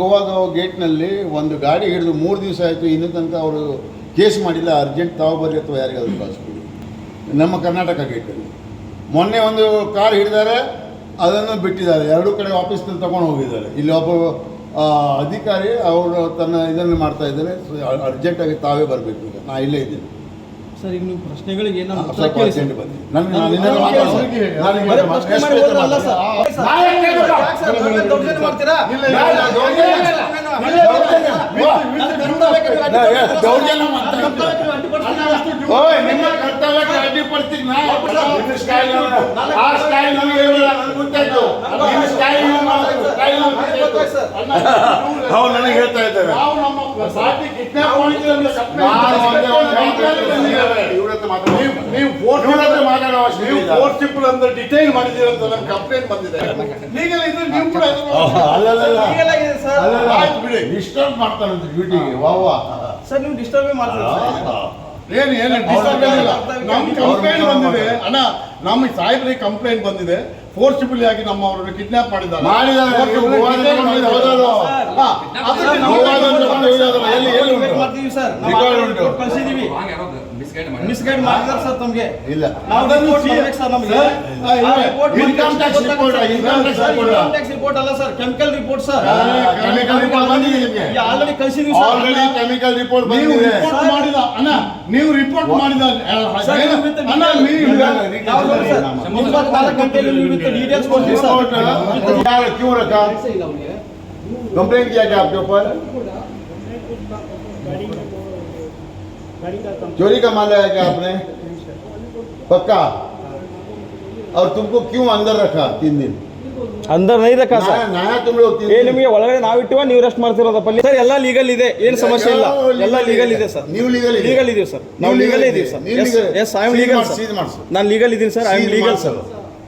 ಗೋವಾದ ಗೇಟ್ನಲ್ಲಿ ಒಂದು ಗಾಡಿ ಹಿಡಿದು ಮೂರು ದಿವಸ ಆಯಿತು, ಇನ್ನೂ ತನಕ ಅವರು ಕೇಸ್ ಮಾಡಿಲ್ಲ, ಅರ್ಜೆಂಟ್ ತಾವು ಬರ್ರಿ ಅಥವಾ ಯಾರಿಗಾದ್ರು ಕಳಿಸ್ಬಿಡಿ ನಮ್ಮ ಕರ್ನಾಟಕ ಗೇಟಲ್ಲಿ ಮೊನ್ನೆ ಒಂದು ಕಾರ್ ಹಿಡಿದಾರೆ, ಅದನ್ನು ಬಿಟ್ಟಿದ್ದಾರೆ. ಎರಡೂ ಕಡೆ ಆಫೀಸ್ನಲ್ಲಿ ತಗೊಂಡು ಹೋಗಿದ್ದಾರೆ. ಇಲ್ಲಿ ಒಬ್ಬ ಅಧಿಕಾರಿ ಅವರು ತನ್ನ ಇದನ್ನು ಮಾಡ್ತಾ ಇದ್ದಾರೆ. ಅರ್ಜೆಂಟಾಗಿ ತಾವೇ ಬರಬೇಕು ಈಗ. ನಾ ಇಲ್ಲೇ ಇದ್ದೀನಿ. ಸರ್ ಈಗ ನೀವು ಪ್ರಶ್ನೆಗಳಿಗೆ ಏನು ಉತ್ತರ ಕೇಳಿ ಸರ್. ಬರೀ ಪ್ರಶ್ನೆ ಮಾಡಿ ಹೋದ್ರಲ್ಲ ಸರ್. ಯಾಕೆ? ಸರ್ ದೌರ್ಜನ್ಯ ಮಾಡ್ತೀರಾ? ಓಯ್ ನಿಮ್ಮ ಕರ್ತವ್ಯಕ್ಕೆ ಅಡ್ಡಿಪಡ್ತೀನಿ ನಾ ನಿಮ್ಮ ಸ್ಟೈಲ್ ನೋಡಿ. ಆ ಸ್ಟೈಲ್ ನನಗೆ ಹೇಳಿಲ್ಲ ನನಗೆ ಗೊತ್ತಾಯ್ತು ನಿಮ್ಮ ಸ್ಟೈಲ್. ಅವ್ರು ನನಗೆ ಹೇಳ್ತಾ ಇದ್ದಾರೆ ನಾವು ಡಿಟೈನ್ ಮಾಡಿದ್ದೀರ ಅಂತ ಕಂಪ್ಲೇಂಟ್ ಬಂದಿದೆ. ಲೀಗಲ್ ಇದ್ರೆ ನೀವು ಕೂಡ ಬಿಡಿ. ಡಿಸ್ಟರ್ಬ್ ಮಾಡ್ತಾನಂತ ಡ್ಯೂಟಿಗೆ ವಾವ ಸರ್ ನೀವು ಡಿಸ್ಟರ್ಬೇ ಮಾಡ್ತೀರಾ ಏನು ಏನು ಡಿಸ್ಟರ್ಬ್ ಏನಿಲ್ಲ. ನಮ್ಮ ಕಂಪ್ಲೇಂಟ್ ಬಂದಿದೆ. ಅಣ್ಣ ನಮ್ಮ ಸಾಹೇಬ್ರಿಗೆ ಕಂಪ್ಲೇಂಟ್ ಬಂದಿದೆ. ಫೋರ್ಸಿಬಲಿ ಆಗಿ ನಮ್ಮ ಅವರನ್ನು ಕಿಡ್ನಾಪ್ ಮಾಡಿದ್ದಾರೆ ಮಾಡಿದ್ದಾರೆ. Forcibly ಗೋವಾದ detain ಮಾಡಿದ್ದಾರೆ. ಮಾಡಿದ್ದಾರೆ. ಹೌದೌದು. ಹಾ, ಅದಕ್ಕೆ ಸರ್, ನಾವು ಗೋವಾದ ತಗೊಂಡು ಹೋಗಿದ್ದಾರೆ. ಎಲ್ಲಿ ಎಲ್ಲಿ ಉಂಟು? ವೇಟ್ ಮಾಡ್ತೀವಿ ಸರ್ ನಾವು Record ಆಲ್ರೆಡಿ ಉಂಟು. ರಿಪೋರ್ಟ್ ಕಳ್ಸಿದೀವಿ ಮಿಸ್ಗೈಡ್ ಮಾಡಿದಾರೆ ಸರ್ ತಮಗೆ ಇಲ್ಲ ನಾವು ಅದನ್ನು ರಿಪೋರ್ಟ್ ಸಿ- ಮಾಡ್ಬೇಕು ಸರ್ ನಮಗೆ ಸರ್, ಆ, ಇಲ್ಲ. Income tax report, income tax report. Income tax report ಅಲ್ಲ sir chemical report sir chemical report ಬಂದಿದೆ ನಿಮಗೆ already ಕಳ್ಸಿದೀವಿ sir already chemical report ನೀವು ಬಂದಿದೆ ರಿಪೋರ್ಟ್ ಮಾಡಿದ ಅಣ್ಣ ನೀವು ರಿಪೋರ್ಟ್ ಮಾಡಿದ ಆ, ಸರ್, ಏನು? ನೀವು with ಅಣ್ಣ detail- ನೀವು ನಾವು ನೋಡಿ ಸರ್, ಇಪ್ಪತ್ನಾಲ್ಕು ಗಂಟೆಯಲ್ಲಿ ನೀವು with details ಕೊಡ್ತೀವಿ ಸರ್ रिपोर्ट यार क्यों रखा कंप्लेंट किया क्या आपके ऊपर चोरी का माल है क्या आपने पक्का और तुमको क्यों अंदर रखा तीन दिन ಅಂದರ್ ನೈ ರಕ್ಕ ಸರ್ नया नया तुम लोग तीन ಏ दिन ನಿಮಗೆ ಒಳಗಡೆ ನಾವು ಇಟ್ಟಿವ ನೀವು ರೆಸ್ಟ್ ಮಾಡ್ತಿರೋದಪ್ಪ ಅಲ್ಲಿ ಸರ್ ಎಲ್ಲ ಲೀಗಲ್ ಇದೆ ಏನು ಸಮಸ್ಯೆ ಇಲ್ಲ ಎಲ್ಲ ಲೀಗಲ್ ಇದೆ ಸರ್ ನೀವು ಲೀಗಲ್ ಲೀಗಲ್ ಇದೀವಿ ಸರ್ ನಾವು ಲೀಗಲ್ ಇದೀವಿ sir yes I am legal sir seize ಮಾಡಿಸು ನಾನು ಲೀಗಲ್ ಇದ್ದೀನಿ sir I am Seize legal ಮಾಡ್ಸು. Sir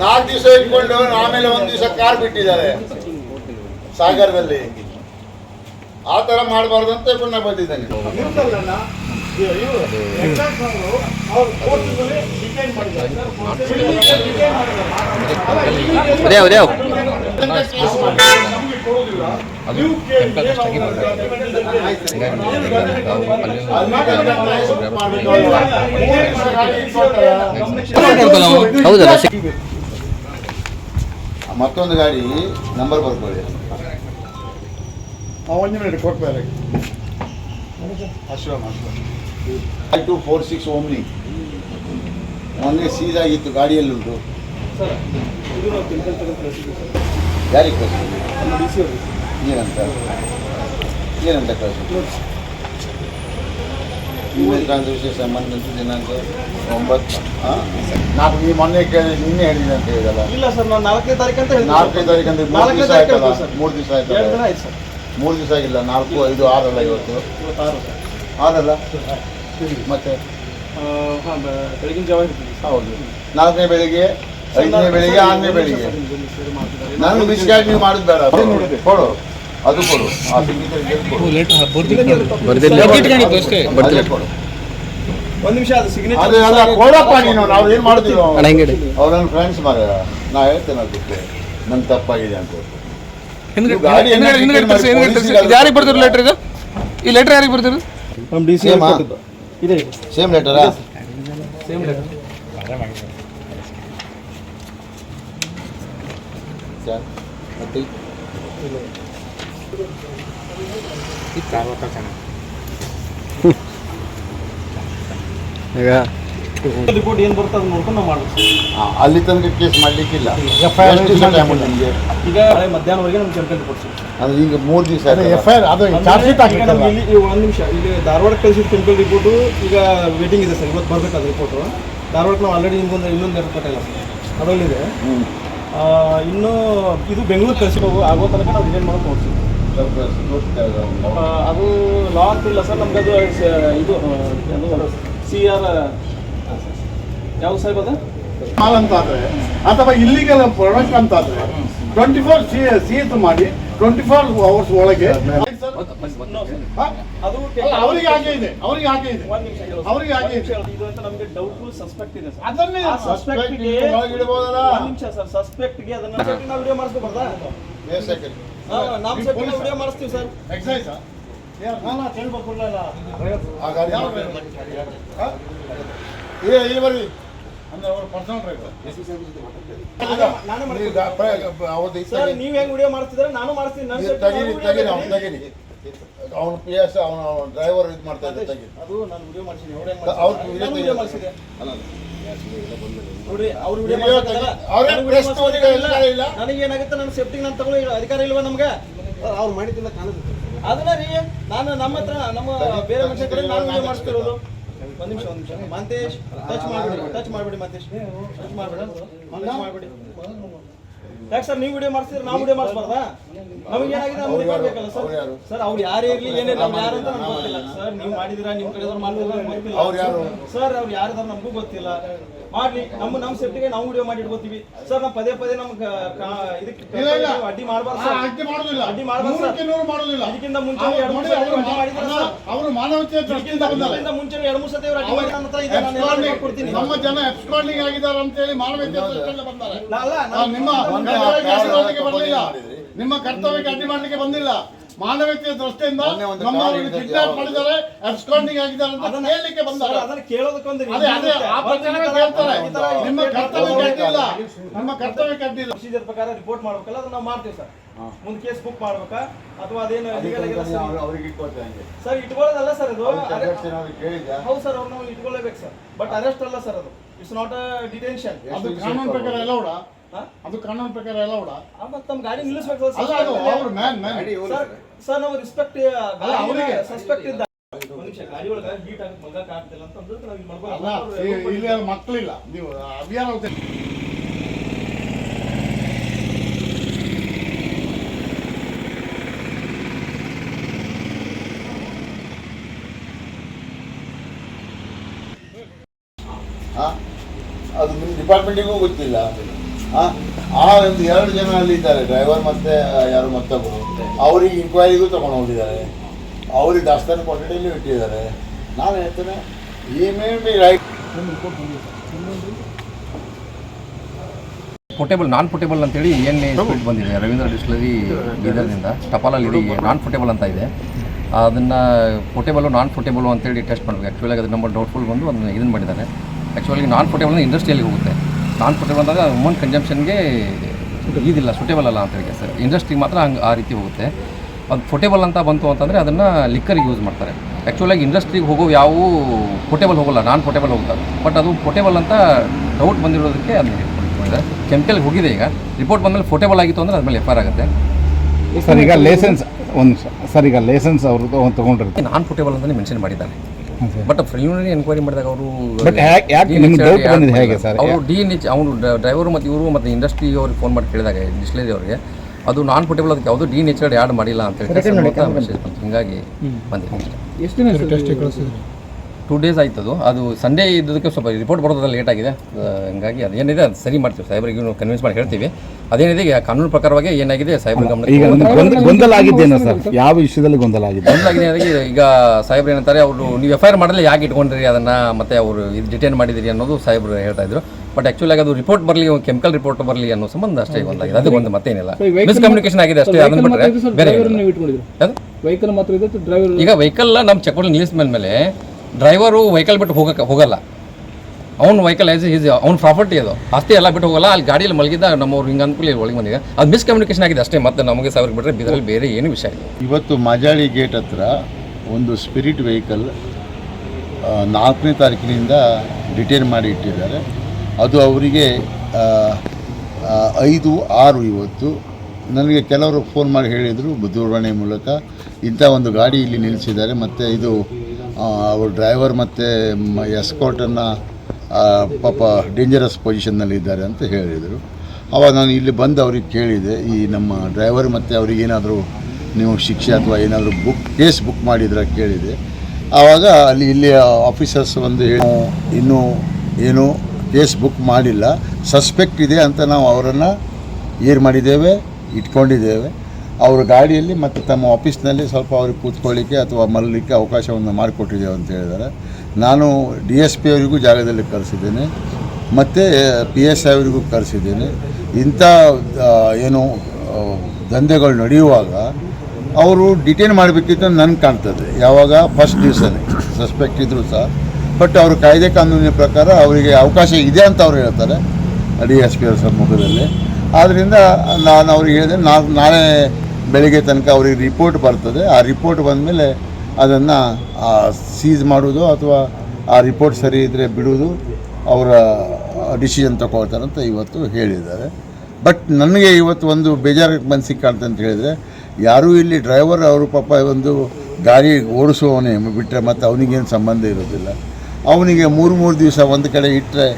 ನಾಲ್ಕು ದಿವಸ ಇಟ್ಕೊಂಡು ಆಮೇಲೆ ಒಂದು ದಿವಸ ಕಾರ್ ಬಿಟ್ಟಿದ್ದಾರೆ ಸಾಗರದಲ್ಲಿ. ಆ ತರ ಮಾಡಬಾರ್ದು ಅಂತ ಪುನಃ ಬಂದಿದ್ದಾನೆ. ಇಟ್ಕೊಳ್ತಾರೆ. ಹೌದಲ್ಲ ಮತ್ತೊಂದು ಗಾಡಿ ನಂಬರ್ ಬರ್ಕೊಳ್ಳಿ. ಒಂದು minute ಕೊಡ್ತಾರೆ ಅಶ್ವಮ್ five two four six Omni ಮೊನ್ನೆ ಸೀಸ್ ಆಗಿತ್ತು ಗಾಡಿಯಲ್ಲಿ ಉಂಟು. ಸರ್ ಏನಂತ? ನಾವು chemical ತೆಗೆದು ಕಳ್ಸಿದ್ದೀವಿ ಸರ್. ಯಾರಿಗೆ ಕಳಿಸಿದ್ರಿ ನಮ್ಮ DC ಅವ್ರಿಗೆ. ಏನಂತ ಏನಂತ ಕಳಿಸಿದ್ರು ಇಮೇಲ್ ಟ್ರಾನ್ಸಾಕ್ಷನ್ ಸಂಬಂಧಿಸಿದ ದಿನಾಂಕ ಒಂಬತ್ತು ಹಾಂ? ನಾಲ್ಕು ನೀವು ಮೊನ್ನೆ ಕೇಳಿ ನಿನ್ನೆ ಹೇಳಿದೆ ಅಂತ ಹೇಳಿದಲ್ಲ? ಇಲ್ಲ ಸರ್ ನಾವು ನಾಲ್ಕನೇ ತಾರೀಕು ಅಂತ ಹೇಳಿ ನಾಲ್ಕನೇ ತಾರೀಕು ಅಂದ್ರೆ ಮೂರು ದಿವಸ ಆಯ್ತಲ್ಲ? ಸರ್. ಮೂರು ದಿವಸ ಆಯ್ತಲ್ಲ? ಸರ್. ಮೂರು ದಿವಸ ಆಗಿಲ್ಲ ನಾಲ್ಕು ಐದು ಆರಲ್ಲ ಇವತ್ತು? ಆರು ಆರಲ್ಲ? ಮತ್ತೆ? ಬೆಳಗಿನ ಜಾವ ಹೌದು. ನಾಲ್ಕನೇ ಬೆಳಿಗ್ಗೆ ಐದನೇ ಬೆಳಿಗ್ಗೆ ಆರನೇ ಬೆಳಿಗ್ಗೆ? ನಾನು ಮಿಸ್ಗಾಗಿ ನೀವು ಮಾಡೋದು ಬೇಡ. ಕೊಡು. ಅದು ಕೊಡು. ಆ ಸಿಗ್ನೇಚರ್ ಕೊಡು. ಬರ್ದಿಲ್ಲ ಬರ್ದಿಲ್ಲ ಕೊಡು. ಒಂದು ನಿಮಿಷ ಅದು ಸಿಗ್ನೇಚರ್ ಕೊಡಪ್ಪ ನೀನು. ನಾವು ಏನು ಮಾಡ್ತೀವಿ? ಅಣ್ಣ ಅವ್ರ ನನ್ನ ಫ್ರೆಂಡ್ಸ್ ಮಾರ ನಾ ಹೇಳ್ತೇನೆ ಅದಕ್ಕೆ ನನ್ನ ತಪ್ಪಾಗಿದೆ ಅಂತ ಗಾಡಿ ಯಾರಿಗೆ ಬರ್ತಿರೋ ಲೆಟರ್ ಇದು? ಈ ಲೆಟರ್ ಯಾರಿಗೆ ಬರ್ತಿರೋ ನಮ್ಮ ಡಿ ಸಿ ಎಂ? ಇದೆ. ಸೇಮ್ ಲೆಟರಾ ಸೇಮ್ ಲೆಟರ್ ಸರ್ ಮತ್ತೆ? ಈಗ ರಿಪೋರ್ಟ್ ಏನು ಬರುತ್ತೆ ಅದನ್ನ ನೋಡ್ಕೊಂಡು ನಾವು ಮಾಡ್ಬೇಕು ಆ, ಅಲ್ಲಿ ತನಕ ಕೇಸ್ ಮಾಡ್ಲಿಕ್ಕಿಲ್ಲ ಎಫ್ ಎಷ್ಟು ದಿವಸ ನಿಮಗೆ? ಈಗ ನಾಳೆ ಮಧ್ಯಾಹ್ನವರೆಗೆ ನಮ್ಗೆ ಕೆಮಿಕಲ್ ರಿಪೋರ್ಟ್ ಸಿಗುತ್ತೆ ಈಗ ಮೂರು ದಿವಸ ಎಫ್ ಐ ಆರ್ ಅದು ಚಾರ್ಜ್ ಶೀಟ್ ಇಲ್ಲಿ ಒಂದು ನಿಮಿಷ ಇಲ್ಲಿ ಧಾರವಾಡ ಕಳಿಸಿದ ಕೆಮಿಕಲ್ ರಿಪೋರ್ಟು ಈಗ ವೇಟಿಂಗ್ ಇದೆ ಸರ್ ಇವತ್ತು ಬರ್ಬೇಕಾದ ರಿಪೋರ್ಟು ಧಾರವಾಡಕ್ಕೆ ನಾವು ಆಲ್ರೆಡಿ ನಿಮ್ಗೊಂದು ಇನ್ನೊಂದು ಎರಡು ಕೊಟ್ಟಿಲ್ಲ ಸರ್. ಅದರಲ್ಲಿದೆ. ಆ, ಇನ್ನು ಇದು ಬೆಂಗಳೂರು ಕಳಿಸಿ ಹೋಗೋ ಆಗೋ ತನಕ ನಾವು ಏನು ಮಾಡೋದು ನೋಡ್ತೀವಿ ಅದು ಲಾ ಇಲ್ಲ ಸರ್ ನಮ್ಗೆ ಅದು ಇದು ಸಿ ಆರ್ ಯಾವ ಸಾಹೇಬ್ ಅದ ಮಾಲ್ ಅಂತ ಆದ್ರೆ ಅಥವಾ ಇಲ್ಲಿಗೆಲ್ಲ ಪ್ರಾಡಕ್ಟ್ ಅಂತ ಆದ್ರೆ ಟ್ವೆಂಟಿ ಫೋರ್ ಸಿ ಸೀಸ್ ಮಾಡಿ ಟ್ವೆಂಟಿ ಫೋರ್ ಅವರ್ಸ್ ಒಳಗೆ ಹಾ? ಅದು ಅವರಿಗೆ ಹಾಗೆ ಇದೆ ಅವರಿಗೆ ಹಾಗೆ ಇದೆ. ಒಂದ್ ನಿಮಿಷ ಹೇಳು. ಅವ್ರಿಗೆ ಹಾಗೆ ಇದೆ. ಇದು ಅಂತ ನಮಗೆ ಡೌಟ್ಫುಲ್ ಸಸ್ಪೆಕ್ಟ್ ಇದೆ ಸರ್ ಅದನ್ನೇ suspect ಗೆ? ಒಂದ್ ನಿಮಿಷ ಸರ್ ಸಸ್ಪೆಕ್ಟ್ಗೆ ಅದನ್ನ ನಾವು ವಿಡಿಯೋ ಮಾಡಿಸ್ಕೋಬಾರ್ದಾ ನಾವು ವಿಡಿಯೋ ಮಾಡಿಸ್ತೀವಿ ಸರ್. ಎಕ್ಸೈಸ್ ಇಲ್ಲಿ ಬರ್ರಿ ಅಂದ್ರೆ ಅವ್ರ ಪರ್ಸನಲ್ ಡ್ರೈವರ್ ನಾನೇ ಮಾಡ್ತೀನಿ. ನೀವು ಗಾ- ಅವ್ರದ್ದು ಇದು ಸರ್ ತೆಗಿ- ನೀವ್ ಹೆಂಗ್ ವಿಡಿಯೋ ಮಾಡ್ತಿದ್ರೆ ನಾನು ಮಾಡ್ತೀನಿ ನನ್ನ ಇದು safety ತೆಗೀರಿ ನಾನು ತೆಗೀರಿ ಅವ್ನು ತೆಗೀರಿ. ಅವನು ಪಿ ಎಸ್ ಅವನ ಡ್ರೈವರ್ ಇದು ಮಾಡ್ತಾ ಇದ್ದ ತೆಗೀರಿ. ಅದು ನಾನು ವಿಡಿಯೋ ಅವ್ರು ನಾನು ವಿಡಿಯೋ ಮಾಡಿಸಿದೆ ನೋಡಿ ಅವ್ರು ವಿಡಿಯೋ ಇಲ್ಲ. ನನಗೆ ಏನಾಗುತ್ತೆ ನನ್ನ ಸೇಫ್ಟಿ ನಾನು ತಗೊಳ್ಳಿ ಅಧಿಕಾರ ಇಲ್ವಾ ನಮ್ಗೆ? ಅವ್ರು ಮಾಡಿದ್ದಿಲ್ಲ ಕಾಣುತ್ತೆ. ಅದನ್ನ ರೀ ನಾನು ನಮ್ಮ ಹತ್ರ ನಮ್ಮ ಬೇರೆ ಮನುಷ್ಯ ಕಡೆ ನಾನು ವಿಡಿಯೋ ಮಾಡಿಸ್ತಿರೋದು ಒಂದ್ ನಿಮಿಷ ಒಂದ್ ನಿಮಿಷ. ಮಂತೇಶ್ ಟಚ್ ಮಾಡ್ಬಿಡಿ ಟಚ್ ಮಾಡ್ಬಿಡಿ ಮಂತೇಶ್. ಟಚ್ ಮಾಡ್ಬೇಡ ಟಚ್ ಮಾಡ್ಬಿಡಿ. ಯಾಕೆ ಸರ್ ನೀವು ವಿಡಿಯೋ ಮಾಡಿಸಿದ್ರೆ ನಾವು ವಿಡಿಯೋ ಮಾಡಿಸ್ಬಾರ್ದಾ? ನಮಗೆ ಏನಾಗಿದೆ ನಮ್ಗೆ ಅವ್ರು ಸರ್? ಸರ್ ಅವ್ರು ಯಾರೇ ಇರ್ಲಿ ಏನೇ ನಮ್ಗೆ ಯಾರು ಅಂತ ನಮ್ಗೆ ಗೊತ್ತಿಲ್ಲ. ಸರ್ ನೀವು ಮಾಡಿದಿರಾ ನಿಮ್ಮ ಕಡೆದವ್ರು ಮಾಡಿದ್ರೆ ಗೊತ್ತಿಲ್ಲ? ಸರ್ ಅವ್ರು ಯಾರಿದಾರ ನಮಗೂ ಗೊತ್ತಿಲ್ಲ. ಮಾಡ್ಲಿ ನಮ್ಮ ನಮ್ಮ ಸೇಫ್ಟಿಗೆ ನಾವು ವಿಡಿಯೋ ಮಾಡಿ ಇಟ್ಕೋತೀವಿ. ಸರ್ ನಾವು ಪದೇ ಪದೇ ನಮ್ಗೆ ಇದಕ್ಕೆ. ಅಡ್ಡಿ ಮಾಡಬಾರ್ದು ಸರ್. ಅಡ್ಡಿ ಮಾಡುದಿಲ್ಲ. ಅಡ್ಡಿ ಮಾಡ್ಬಾರ್ದು ಸರ್. ಮಾಡುದಿಲ್ಲ. ಇದಕ್ಕಿಂತ ಮುಂಚೆ ಅವ್ರು ಎರಡು ಮೂರು ಅವರು ಅಡ್ಡಿ ಮಾಡಿದ್ದಾರೆ ಸರ್. ಅವರು ಬಂದಾರೆ ಇದಕ್ಕಿಂತ ಮುಂಚೆ ಎರಡು ಮೂರು ಸತಿ ಅವ್ರು ಅಡ್ಡಿ ಮಾಡಿ ನನ್ನ ಇದೆ ನಾನು ಕೊಡ್ತೀನಿ. ನಮ್ಮ ಜನ ಎಬ್ಸ್ಕಾಂಡಿಂಗ್ ಆಗಿದ್ದಾರೆ ಅಂತ ಹೇಳಿ ಬಂದ್ದಾರೆ ನಾ- ಅಲ್ಲ, ನಿಮ್ಮ ನಿಮ್ಮ ಕರ್ತವ್ಯಕ್ಕೆ ಅಡ್ಡಿ ಮಾಡ್ಲಿಕ್ಕೆ ಬಂದಿಲ್ಲ. ಮಾನವೀಯತೆಯ ದೃಷ್ಟಿಯಿಂದ ಮೊನ್ನೆ ಒಂದು ನಮ್ಮ ಕಾರು ಅವರಿಗೆ ಹಿಡಿದದ್ದು ಕಿಡ್ನಾಪ್ ಮಾಡಿದ್ದಾರೆ ಅಬ್ಸ್ಕಾಂಡಿಂಗ್ ಆಗಿದ್ದಾರೆ ಅಂತ ಅದನ್ನ ಹೇಳಲಿಕ್ಕೆ ಬಂದಾರೆ ಸರ್, ಅದನ್ನ ಕೇಳೋದಕ್ಕೊಂದು ಅದೇ ಅದೇ ಆ ಹೇಳ್ತಾರೆ. ನಿಮ್ಮ ಕರ್ತವ್ಯಕ್ಕೆ ಅಡ್ಡಿಲ್ಲ ನಮ್ಮ ಕರ್ತವ್ಯಕ್ಕೆ ಅಡ್ಡಿಲ್ಲ ಪ್ರೊಸೀಜರ್ ಪ್ರಕಾರ ರಿಪೋರ್ಟ್ ಮಾಡ್ಬೇಕಲ್ಲ ಅದನ್ನ ನಾವು ಮಾಡ್ತೀವಿ ಸರ್. ಮುಂದೆ ಕೇಸ್ ಬುಕ್ ಮಾಡ್ಬೇಕಾ? ಅಥವಾ ಅದೇನು ಸರ್? ಅವ್ರಿಗೆ ಸರ್ ಇಟ್ಕೊಳ್ಳೋದಲ್ಲ ಸರ್ ಅದು? ಹೌದು ಸರ್ ಅವ್ರು ನಾವು ಇಟ್ಕೊಳ್ಳೇಬೇಕು ಸರ್. ಬಟ್ ಅರೆಸ್ಟ್ ಅಲ್ಲ ಸರ್ ಅದು. ಇಟ್ಸ್ ನಾಟ್ ಅ ಡಿಟೆನ್ಷನ್ ಅದು ಕಾನೂನು ಪ್ರಕಾರ ಎಲ್ಲ ಅದು ಕಾನೂನು ಪ್ರಕಾರ ಎಲ್ಲ ಕೂಡ. ಮತ್ತೆ ನಮ್ಮ ಗಾಡಿ ನಿಲ್ಲಿಸ್ಬೇಕು ಅಲ್ಲ ಅದು ಅವ್ರು ಮ್ಯಾನ್ ಮ್ಯಾನ್ ಸರ್ ಸರ್ ನಾವು ರಿಸ್ಪೆಕ್ಟ್ ಅಲ್ಲ, ಅವ್ರಿಗೆ. ಸಸ್ಪೆಕ್ಟ್ ಇದ್ದ. ಗಾಡಿ ಒಳಗೆ ಹೀಟ್ ಆಗಿ ಮಗಕ್ಕೆ ಆಗ್ತಿಲ್ಲ ನಾವು ಇಲ್ಲಿ. ಅಲ್ಲ ಮಕ್ಕಳಿಲ್ಲ. ನೀವು ಅಭಿಯಾನ? ಅದು ನಿಮ್ಮ ಡಿಪಾರ್ಟ್ಮೆಂಟಿಗೂ ಗೊತ್ತಿಲ್ಲ. ಆ? ಆ ಒಂದು ಎರಡು ಜನ ಅಲ್ಲಿ ಇದ್ದಾರೆ ಡ್ರೈವರ್ ಮತ್ತೆ ಯಾರು ಮತ್ತೊಬ್ಬರು ಅವ್ರಿಗೆ ಇನ್ಕ್ವೈರಿಗೂ ತಗೊಂಡು ಹೋಗಿದ್ದಾರೆ. ಅವ್ರಿಗೆ ದಾಸ್ತಾನು ಕೊಠಡಿಯಲ್ಲಿ ಇಟ್ಟಿದ್ದಾರೆ. ನಾನು ಹೇಳ್ತೇನೆ ಈ may be right portable non portable ಅಂತೇಳಿ ಹೇಳಿ ಎ ಸ್ಪೀಡ್ ಬಂದಿದೆ? ರವೀಂದ್ರ ಡಿಸ್ಲರಿ ಬೀದರ್ನಿಂದ. ಟಪಾಲಲ್ಲಿ ಇದೆ ನಾನ್ ಪೋರ್ಟೇಬಲ್ ಅಂತ ಇದೆ. ಅದನ್ನು ಪೋರ್ಟೇಬಲು ನಾನ್ ಪೋರ್ಟೇಬಲು ಅಂತೇಳಿ ಟೆಸ್ಟ್ ಮಾಡಬೇಕು. ಆ್ಯಕ್ಚುಲಾಗಿ ಅದು ನಂಬರ್ ಡೌಟ್ಫುಲ್ ಬಂದು ಅದನ್ನು ಇದನ್ನು ಮಾಡಿದ್ದಾರೆ. ಆ್ಯಕ್ಚುಲಾಗಿ ನಾನ್ ಪೋರ್ಟೇಬಲ್ ಅಂದರೆ ಇಂಡಸ್ಟ್ರಿಯಲ್ಲಿ ಹೋಗುತ್ತೆ. ನಾನ್ ಪೋರ್ಟೇಬಲ್ ಅಂದಾಗ ವುಮನ್ ಕನ್ಸಂಪ್ಷನ್ಗೆ ಇದಿಲ್ಲ ಸೂಟೇಬಲ್ ಅಲ್ಲ ಅಂತ ಹೇಳಿ ಸರ್. ಇಂಡಸ್ಟ್ರಿಗೆ ಮಾತ್ರ ಹಂಗೆ ಆ ರೀತಿ ಹೋಗುತ್ತೆ. ಅದು ಪೋರ್ಟೇಬಲ್ ಅಂತ ಬಂತು ಅಂತಂದರೆ ಅದನ್ನು ಲಿಕ್ಕರಿಗೆ ಯೂಸ್ ಮಾಡ್ತಾರೆ. ಆ್ಯಕ್ಚುಲಾಗಿ ಇಂಡಸ್ಟ್ರಿಗೆ ಹೋಗೋ ಯಾವ ಪೋರ್ಟೇಬಲ್ ಹೋಗೋಲ್ಲ ನಾನ್ ಪೋರ್ಟೇಬಲ್ ಹೋಗ್ತಾರೆ ಬಟ್ ಅದು ಪೋರ್ಟೇಬಲ್ ಅಂತ ಡೌಟ್ ಬಂದಿರೋದಕ್ಕೆ ಅದನ್ನ ಕೆಮಿಕಲ್ಗೆ ಕೆಮಿಕಲ್ ಹೋಗಿದೆ ಈಗ. ರಿಪೋರ್ಟ್ ಬಂದಮೇಲೆ ಪೋರ್ಟೇಬಲ್ ಆಗಿತ್ತು ಅಂದರೆ ಅದ್ಮೇಲೆ ಎಫ್ ಆರ್ ಆಗುತ್ತೆ. ಸರ್ ಈಗ ಲೈಸೆನ್ಸ್ ಒಂದು ಸರ್ ಈಗ ಲೈಸೆನ್ಸ್ ಅವ್ರದ್ದು ತೊಗೊಂಡಿರ್ತೀವಿ ನಾನ್ ಪೋರ್ಟೇಬಲ್ ಅಂತಲೇ ಮೆನ್ಷನ್ ಮಾಡಿದ್ದಾರೆ ಬಟ್ ಪ್ರಿಲಿಮಿನರಿ ಎನ್ಕ್ವೈರಿ ಮಾಡಿದಾಗ ಅವರು ಬಂದಿದೆ? ಅವರು ಡಿ ಎನ್ ಎಚ್ ಅವನು ಡ್ರೈವರು ಮತ್ತು ಇವರು ಮತ್ತು ಇಂಡಸ್ಟ್ರಿ ಅವ್ರಿಗೆ ಫೋನ್ ಮಾಡಿ ಕೇಳಿದಾಗ ಡಿಸ್ಲೇರಿ ಅವರಿಗೆ ಅದು ನಾನ್ ಪೋರ್ಟೇಬಲ್ ಅದಕ್ಕೆ ಯಾವುದು ಡಿ ಎನ್ ಎಚ್ ಆ್ಯಡ್ ಮಾಡಿಲ್ಲ ಅಂತ ಹೇಳಿ ಮೆಸೇಜ್ ಬಂತು ಟೆಸ್ಟ್ ಬಂದಿದೆ. ಟೂ ಡೇಸ್ ಆಯ್ತು ಅದು. ಅದು ಸಂಡೇ ಇದ್ದಕ್ಕೆ ಸ್ವಲ್ಪ ರಿಪೋರ್ಟ್ ಬರೋದ್ರಲ್ಲಿ ಲೇಟ್ ಆಗಿದೆ. ಹಂಗಾಗಿ ಅದೇನಿದೆ ಅದು ಸರಿ ಮಾಡ್ತೀವಿ. ಸಾಹೇಬ್ರಿಗೆ ಕನ್ವಿನ್ಸ್ ಮಾಡಿ ಹೇಳ್ತೀವಿ. ಅದೇನಿದೆ ಈಗ ಕಾನೂನು ಪ್ರಕಾರವಾಗಿ ಏನಾಗಿದೆ ಸೈಬರ್ ಈಗ ಗೊಂದಲ ಆಗಿದ್ದೇನೋ ಸರ್? ಯಾವ ವಿಷಯದಲ್ಲಿ ಗೊಂದಲ ಆಗಿದೆ ಈಗ ಸಾಹೇಬ್ರು ಏನಂತಾರೆ ಅವರು ನೀವು ಎಫ್ ಐ ಆರ್ ಮಾಡಲಿ ಯಾಕೆ ಇಟ್ಕೊಂಡ್ರಿ ಅದನ್ನ? ಮತ್ತೆ ಅವರು ಇದು ಡಿಟೈನ್ ಮಾಡಿದಿರಿ ಅನ್ನೋದು ಸಾಹೇಬ್ರು ಹೇಳ್ತಾ ಇದ್ರು. ಬಟ್ ಆಕ್ಚುಲಿ ಅದು ರಿಪೋರ್ಟ್ ಬರಲಿ ಕೆಮಿಕಲ್ ರಿಪೋರ್ಟ್ ಬರಲಿ ಅನ್ನೋ ಸಂಬಂಧ ಅಷ್ಟೇ ಒಂದಾಗಿದೆ. ಅದು ಒಂದು ಮತ್ತೇನಿಲ್ಲ. ಮಿಸ್ಕಮ್ಯುನಿಕೇಶನ್ ಆಗಿದೆ ಅಷ್ಟೇ ಅದನ್ನ ಬಿಟ್ಟರೆ ಬೇರೆ ಏನಿಲ್ಲ. ವೆಹಿಕಲ್ ಮಾತ್ರ ಇದೆ ಡ್ರೈವರ್ ಈಗ ವೆಹಿಕಲ್ ನಮ್ಮ ಚೆಕ್ ನಿಲ್ಲಿಸಿದ ಮೇಲೆ ಡ್ರೈವರು ವೆಹಿಕಲ್ ಬಿಟ್ಟು ಹೋಗಕ್ಕೆ ಹೋಗಲ್ಲ. ಅವ್ನು ವೆಹಿಕಲ್ ಆಸ್ ಈಸ್ ಅವ್ನ ಪ್ರಾಪರ್ಟಿ ಅದು. ಆಸ್ತಿ ಎಲ್ಲ ಬಿಟ್ಟು ಹೋಗಲ್ಲ. ಅಲ್ಲಿ ಗಾಡಿಯಲ್ಲಿ ಮಲಗಿದ್ದ ನಮ್ಮವ್ರು ಹಿಂಗೆ ಅನ್ಕೂಲ ಒಳಗೆ ಬಂದಿದೆ ಅದು ಮಿಸ್ಕಮ್ಯುನಿಕೇಶನ್ ಆಗಿದೆ ಅಷ್ಟೇ. ಮತ್ತೆ ನಮಗೆ ಸಾವಿರ ಬಿಟ್ಟರೆ ಇದರಲ್ಲಿ ಬೇರೆ ಏನು ವಿಷಯ ಇಲ್ಲ. ಇವತ್ತು ಮಾಜಾಳಿ ಗೇಟ್ ಹತ್ರ ಒಂದು ಸ್ಪಿರಿಟ್ ವೆಹಿಕಲ್ ನಾಲ್ಕನೇ ತಾರೀಕಿನಿಂದ ಡಿಟೇನ್ ಮಾಡಿ ಇಟ್ಟಿದ್ದಾರೆ. ಅದು ಅವರಿಗೆ ಐದು, ಆರು ಇವತ್ತು. ನನಗೆ ಕೆಲವರು ಫೋನ್ ಮಾಡಿ ಹೇಳಿದರು. ದೂರವಾಣಿ ಮೂಲಕ. ಇಂಥ ಒಂದು ಗಾಡಿ ಇಲ್ಲಿ ನಿಲ್ಲಿಸಿದ್ದಾರೆ. ಮತ್ತು ಇದು ಅವ್ರ ಡ್ರೈವರ್ ಮತ್ತು ಎಸ್ಕೋಟನ್ನು ಪಾಪ ಡೇಂಜರಸ್ ಪೊಸಿಷನ್ನಲ್ಲಿದ್ದಾರೆ ಅಂತ ಹೇಳಿದರು. ಅವಾಗ ನಾನು ಇಲ್ಲಿ ಬಂದು ಅವ್ರಿಗೆ ಕೇಳಿದೆ, ಈ ನಮ್ಮ ಡ್ರೈವರ್ ಮತ್ತು ಅವ್ರಿಗೆ ಏನಾದರೂ ನೀವು ಶಿಕ್ಷೆ ಅಥವಾ ಏನಾದರೂ ಬುಕ್ ಕೇಸ್ ಬುಕ್ ಮಾಡಿದ್ರೆ ಕೇಳಿದೆ. ಆವಾಗ ಅಲ್ಲಿ ಇಲ್ಲಿ ಆಫೀಸರ್ಸ್ ಒಂದು ಇನ್ನೂ ಏನು ಕೇಸ್ ಬುಕ್ ಮಾಡಿಲ್ಲ ಸಸ್ಪೆಕ್ಟ್ ಇದೆ ಅಂತ ನಾವು ಅವರನ್ನು ಏರ್ ಮಾಡಿದ್ದೇವೆ, ಇಟ್ಕೊಂಡಿದ್ದೇವೆ. ಅವ್ರ ಗಾಡಿಯಲ್ಲಿ ಮತ್ತು ತಮ್ಮ ಆಫೀಸ್ನಲ್ಲಿ ಸ್ವಲ್ಪ ಅವ್ರಿಗೆ ಕೂತ್ಕೊಳ್ಳಿಕ್ಕೆ ಅಥವಾ ಮರಲಿಕ್ಕೆ ಅವಕಾಶವನ್ನು ಮಾಡಿಕೊಟ್ಟಿದ್ದೇವೆ ಅಂತ ಹೇಳಿದ್ದಾರೆ. ನಾನು ಡಿ ಎಸ್ ಪಿ ಅವರಿಗೂ ಜಾಗದಲ್ಲಿ ಕರೆಸಿದ್ದೇನೆ. ಮತ್ತು ಪಿ ಎಸ್ ಐ ಅವರಿಗೂ ಕರೆಸಿದ್ದೇನೆ. ಇಂಥ ಏನು ದಂಧೆಗಳು ನಡೆಯುವಾಗ ಅವರು ಡಿಟೈನ್ ಮಾಡಬೇಕಿತ್ತು ನನಗೆ ಕಾಣ್ತದೆ. ಯಾವಾಗ? ಫಸ್ಟ್ ದಿವಸನೇ. ಸಸ್ಪೆಕ್ಟ್ ಇದ್ದರೂ ಸಹ. ಬಟ್ ಅವರು ಕಾಯ್ದೆ ಕಾನೂನಿನ ಪ್ರಕಾರ ಅವರಿಗೆ ಅವಕಾಶ ಇದೆ ಅಂತ ಅವ್ರು ಹೇಳ್ತಾರೆ ಡಿ ಎಸ್ ಪಿ ಅವರ ಸಮ್ಮುಖದಲ್ಲಿ. ಆದ್ದರಿಂದ ನಾನು ಅವ್ರಿಗೆ ಹೇಳಿದೆ ನಾನು ನಾಳೆ ಬೆಳಿಗ್ಗೆ ತನಕ ಅವ್ರಿಗೆ ರಿಪೋರ್ಟ್ ಬರ್ತದೆ. ಆ ರಿಪೋರ್ಟ್ ಬಂದಮೇಲೆ ಅದನ್ನು ಸೀಸ್ ಮಾಡೋದು ಅಥವಾ ಆ ರಿಪೋರ್ಟ್ ಸರಿ ಇದ್ದರೆ ಬಿಡುವುದು ಅವರ ಡಿಸಿಷನ್ ತಗೊಳ್ತಾರೆ ಅಂತ ಇವತ್ತು ಹೇಳಿದ್ದಾರೆ. ಬಟ್ ನನಗೆ ಇವತ್ತು ಒಂದು ಬೇಜಾರು ಮನಸ್ಸಿಗೆ ಕಾಣ್ತದೆ ಅಂತ ಹೇಳಿದರೆ, ಯಾರೂ ಇಲ್ಲಿ ಡ್ರೈವರ್ ಅವರು ಪಾಪ ಒಂದು ಗಾಡಿ ಓಡಿಸುವವನೇ ಬಿಟ್ಟರೆ ಮತ್ತು ಅವನಿಗೇನು ಸಂಬಂಧ ಇರೋದಿಲ್ಲ. ಅವನಿಗೆ ಮೂರು ಮೂರು ದಿವಸ ಒಂದು ಕಡೆ ಇಟ್ಟರೆ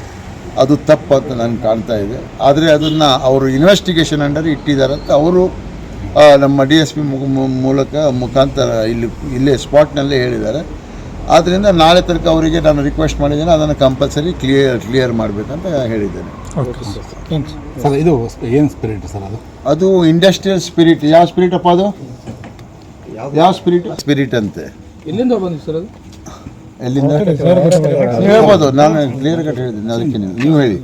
ಅದು ತಪ್ಪು ಅಂತ ನನಗೆ ಕಾಣ್ತಾ ಇದೆ. ಆದರೆ ಅದನ್ನು ಅವರು ಇನ್ವೆಸ್ಟಿಗೇಷನ್ ಅಂಡರ್ ಇಟ್ಟಿದ್ದಾರೆ ಅಂತ ಅವರು ನಮ್ಮ ಡಿ ಎಸ್ ಪಿ ಮೂಲಕ ಮುಖಾಂತರ ಇಲ್ಲಿ ಇಲ್ಲೇ ಸ್ಪಾಟ್ನಲ್ಲೇ ಹೇಳಿದ್ದಾರೆ. ಆದ್ದರಿಂದ ನಾಳೆ ತನಕ ಅವರಿಗೆ ನಾನು ರಿಕ್ವೆಸ್ಟ್ ಮಾಡಿದ್ದೇನೆ ಅದನ್ನು ಕಂಪಲ್ಸರಿ ಕ್ಲಿಯರ್ ಕ್ಲಿಯರ್ ಮಾಡಬೇಕಂತ ಹೇಳಿದ್ದೇನೆ. ಸರ್ ಇದು ಏನು ಸ್ಪಿರಿಟ್ ಸರ್ ಅದು? ಅದು ಇಂಡಸ್ಟ್ರಿಯಲ್ ಸ್ಪಿರಿಟ್ ಯಾವ ಸ್ಪಿರಿಟ್ ಅಪ್ಪ ಅದು? ಯಾವ ಸ್ಪಿರಿಟ್ ಸ್ಪಿರಿಟ್ ಅಂತೆ. ಎಲ್ಲಿಂದ ಸರ್ ಅದು? ಎಲ್ಲಿಂದ? ಹೇಳ್ಬೋದು ನಾನು ಕ್ಲಿಯರ್ ಕಟ್ ಹೇಳಿದ್ದೀನಿ ಅದಕ್ಕೆ ನೀವು ನೀವು ಹೇಳಿ.